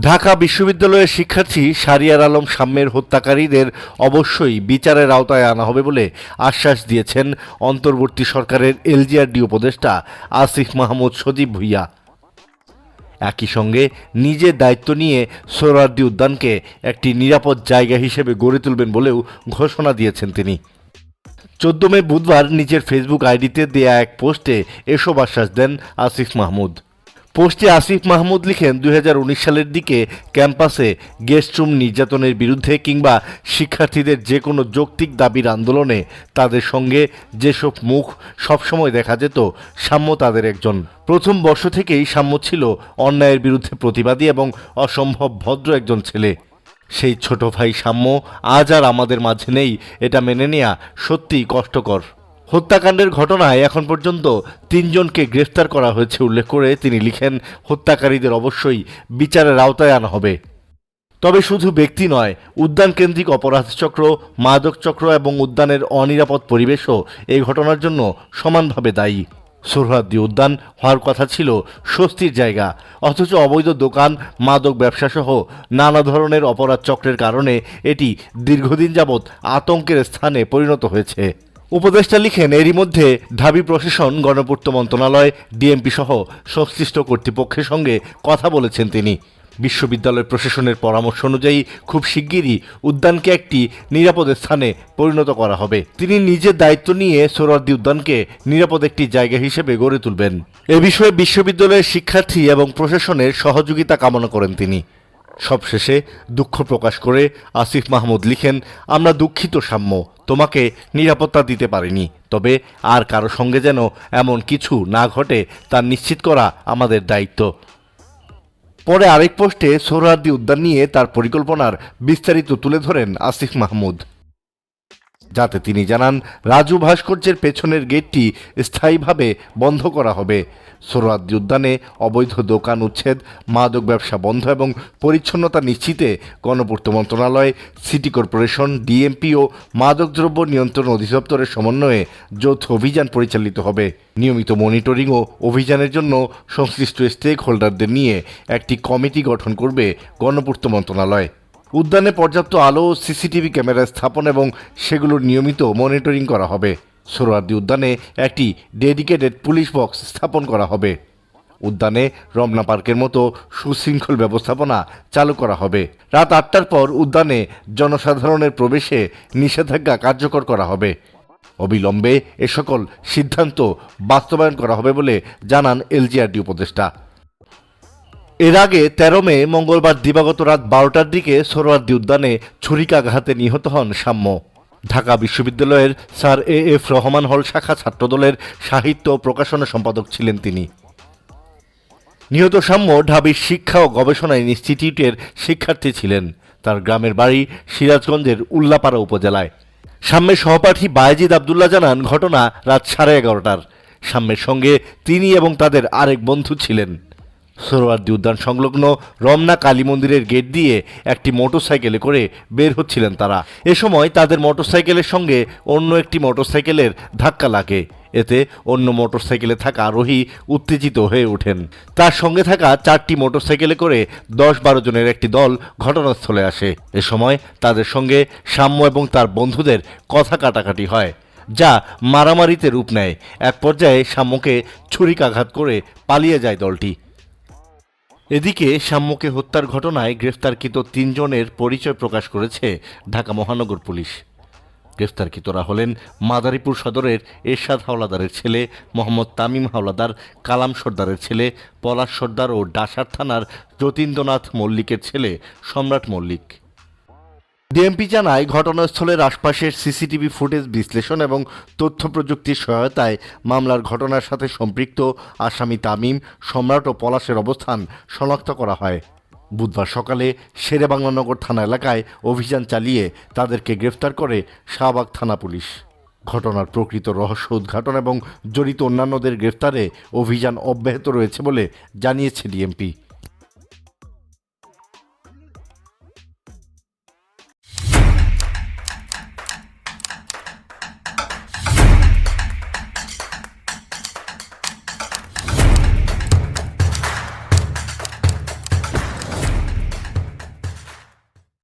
ঢাকা বিশ্ববিদ্যালয়ের শিক্ষার্থী সারিয়ার আলম সাম্যের হত্যাকারীদের অবশ্যই বিচারের আওতায় আনা হবে বলে আশ্বাস দিয়েছেন অন্তর্বর্তী সরকারের এলজিআরডি উপদেষ্টা আসিফ মাহমুদ সজীব ভুইয়া। একই সঙ্গে নিজের দায়িত্ব নিয়ে সোহরাওয়ার্দী উদ্যানকে একটি নিরাপদ জায়গা হিসেবে গড়ে তুলবেন বলেও ঘোষণা দিয়েছেন তিনি। চোদ্দ মে বুধবার নিজের ফেসবুক আইডিতে দেয়া এক পোস্টে এসব আশ্বাস দেন আসিফ মাহমুদ। পোস্টে আসিফ মাহমুদ লিখেন, দুই হাজার উনিশ সালের দিকে ক্যাম্পাসে গেস্ট রুম নির্যাতনের বিরুদ্ধে কিংবা শিক্ষার্থীদের যে কোনো যৌক্তিক দাবির আন্দোলনে তাদের সঙ্গে যেসব মুখ সবসময় দেখা যেত, সাম্য তাদের একজন। প্রথম বর্ষ থেকেই সাম্য ছিল অন্যায়ের বিরুদ্ধে প্রতিবাদী এবং অসম্ভব ভদ্র একজন ছেলে। সেই ছোট ভাই সাম্য আজ আর আমাদের মাঝে নেই, এটা মেনে নেওয়া সত্যিই কষ্টকর। হত্যাকাণ্ডের ঘটনায় এখন পর্যন্ত তিনজনকে গ্রেফতার করা হয়েছে উল্লেখ করে তিনি লিখেন, হত্যাকারীদের অবশ্যই বিচারের আওতায় আনা হবে। তবে শুধু ব্যক্তি নয় উদ্যান কেন্দ্রিক অপরাধ চক্র, মাদক চক্র এবং উদ্যানের অনিরাপদ পরিবেশও এই ঘটনার জন্য সমানভাবে দায়ী। সোহরাদ্দি উদ্যান হওয়ার কথা ছিল স্বস্তির জায়গা। অথচ অবৈধ দোকান, মাদক ব্যবসা সহ নানা ধরনের অপরাধ চক্রের কারণে এটি দীর্ঘদিন যাবৎ আতঙ্কের স্থানে পরিণত হয়েছে। উপদেষ্টা লিখেন, এরই মধ্যে ঢাবি প্রশাসন, গণপূর্ত মন্ত্রণালয়, ডিএমপি সহ সংশ্লিষ্ট কর্তৃপক্ষের সঙ্গে কথা বলেছেন তিনি। বিশ্ববিদ্যালয় প্রশাসনের পরামর্শ অনুযায়ী খুব শিগগিরই উদ্যানকে একটি নিরাপদ স্থানে পরিণত করা হবে। তিনি নিজের দায়িত্ব নিয়ে সোহরাওয়ার্দী উদ্যানকে নিরাপদ একটি জায়গা হিসেবে গড়ে তুলবেন। এ বিষয়ে বিশ্ববিদ্যালয়ের শিক্ষার্থী এবং প্রশাসনের সহযোগিতা কামনা করেন তিনি। সবশেষে দুঃখ প্রকাশ করে আসিফ মাহমুদ লিখেন, আমরা দুঃখিত সাম্য, তোমাকে নিরাপত্তা দিতে পারিনি। তবে আর কারও সঙ্গে যেন এমন কিছু না ঘটে তা নিশ্চিত করা আমাদের দায়িত্ব। পরে আরেক পোস্টে সোহরাওয়ার্দী উদ্যান নিয়ে তার পরিকল্পনার বিস্তারিত তুলে ধরেন আসিফ মাহমুদ। যাতে তিনি জানান রাজু ভাস্কর্যের পেছনের গেটটি স্থায়ীভাবে বন্ধ করা হবে। সোহরাওয়ার্দী উদ্যানে অবৈধ দোকান উচ্ছেদ, মাদক ব্যবসা বন্ধ এবং পরিচ্ছন্নতা নিশ্চিতে গণপূর্ত মন্ত্রণালয়, সিটি কর্পোরেশন, ডিএমপি ও মাদকদ্রব্য নিয়ন্ত্রণ অধিদপ্তরের সমন্বয়ে যৌথ অভিযান পরিচালিত হবে। নিয়মিত মনিটরিং ও অভিযানের জন্য সংশ্লিষ্ট স্টেক হোল্ডারদের নিয়ে একটি কমিটি গঠন করবে গণপূর্ত মন্ত্রণালয়। উদ্যানে পর্যাপ্ত আলো, সিসিটিভি ক্যামেরা স্থাপন এবং সেগুলোর নিয়মিত মনিটরিং করা হবে। সোহরাওয়ার্দী উদ্যানে একটি ডেডিকেটেড পুলিশ বক্স স্থাপন করা হবে। উদ্যানে রমনা পার্কের মতো সুশৃঙ্খল ব্যবস্থাপনা চালু করা হবে। রাত আটটার পর উদ্যানে জনসাধারণের প্রবেশে নিষেধাজ্ঞা কার্যকর করা হবে। অবিলম্বে এ সকল সিদ্ধান্ত বাস্তবায়ন করা হবে বলে জানান এলজিআরডি উপদেষ্টা। এর আগে তেরো মে, মঙ্গলবার দিবাগত রাত বারোটার দিকে সোহরাওয়ার্দী উদ্যানে ছুরিকাঘাতে নিহত হন সাম্য। ঢাকা বিশ্ববিদ্যালয়ের স্যার এ এফ রহমান হল শাখা ছাত্রদলের সাহিত্য ও প্রকাশনা সম্পাদক ছিলেন তিনি। নিহত সাম্য ঢাবির শিক্ষা ও গবেষণা ইনস্টিটিউটের শিক্ষার্থী ছিলেন। তার গ্রামের বাড়ি সিরাজগঞ্জের উল্লাপাড়া উপজেলায়। সাম্যের সহপাঠী বায়েজিদ আবদুল্লাহ জানান, ঘটনা রাত সাড়ে এগারোটার। সাম্যের সঙ্গে তিনি এবং তাদের আরেক বন্ধু ছিলেন। সোহরাওয়ার্দী উদ্যান সংলগ্ন রমনা কালী মন্দিরের গেট দিয়ে একটি মোটরসাইকেলে করে বের হচ্ছিলেন তারা। এ সময় তাদের মোটরসাইকেলের সঙ্গে অন্য একটি মোটরসাইকেলের ধাক্কা লাগে। এতে অন্য মোটরসাইকেলে থাকা আরোহী উত্তেজিত হয়ে ওঠেন। তার সঙ্গে থাকা চারটি মোটরসাইকেলে করে দশ বারো জনের একটি দল ঘটনাস্থলে আসে। এ সময় তাদের সঙ্গে সাম্য এবং তার বন্ধুদের কথা কাটাকাটি হয়, যা মারামারিতে রূপ নেয়। এক পর্যায়ে সাম্যকে ছুরিকাঘাত করে পালিয়ে যায় দলটি। এদিকে সাম্যকে হত্যার ঘটনায় গ্রেফতারকৃত তিনজনের পরিচয় প্রকাশ করেছে ঢাকা মহানগর পুলিশ। গ্রেফতারকৃতরা হলেন মাদারীপুর সদরের এরশাদ হাওলাদারের ছেলে মোহাম্মদ তামিম হাওলাদার, কালাম সর্দারের ছেলে পলাশ সর্দার ও ডাসার থানার যতীন্দ্রনাথ মল্লিকের ছেলে সম্রাট মল্লিক। ডিএমপি জানায় ঘটনাস্থলের আশপাশের সিসিটিভি ফুটেজ বিশ্লেষণ এবং তথ্য প্রযুক্তির সহায়তায় মামলার ঘটনার সাথে সম্পৃক্ত আসামি তামিম, সম্রাট ও পলাশের অবস্থান শনাক্ত করা হয়। বুধবার সকালে শেরেবাংলানগর থানা এলাকায় অভিযান চালিয়ে তাদেরকে গ্রেফতার করে শাহবাগ থানা পুলিশ। ঘটনার প্রকৃত রহস্য উদ্ঘাটন এবং জড়িত অন্যান্যদের গ্রেফতারে অভিযান অব্যাহত রয়েছে বলে জানিয়েছে ডিএমপি।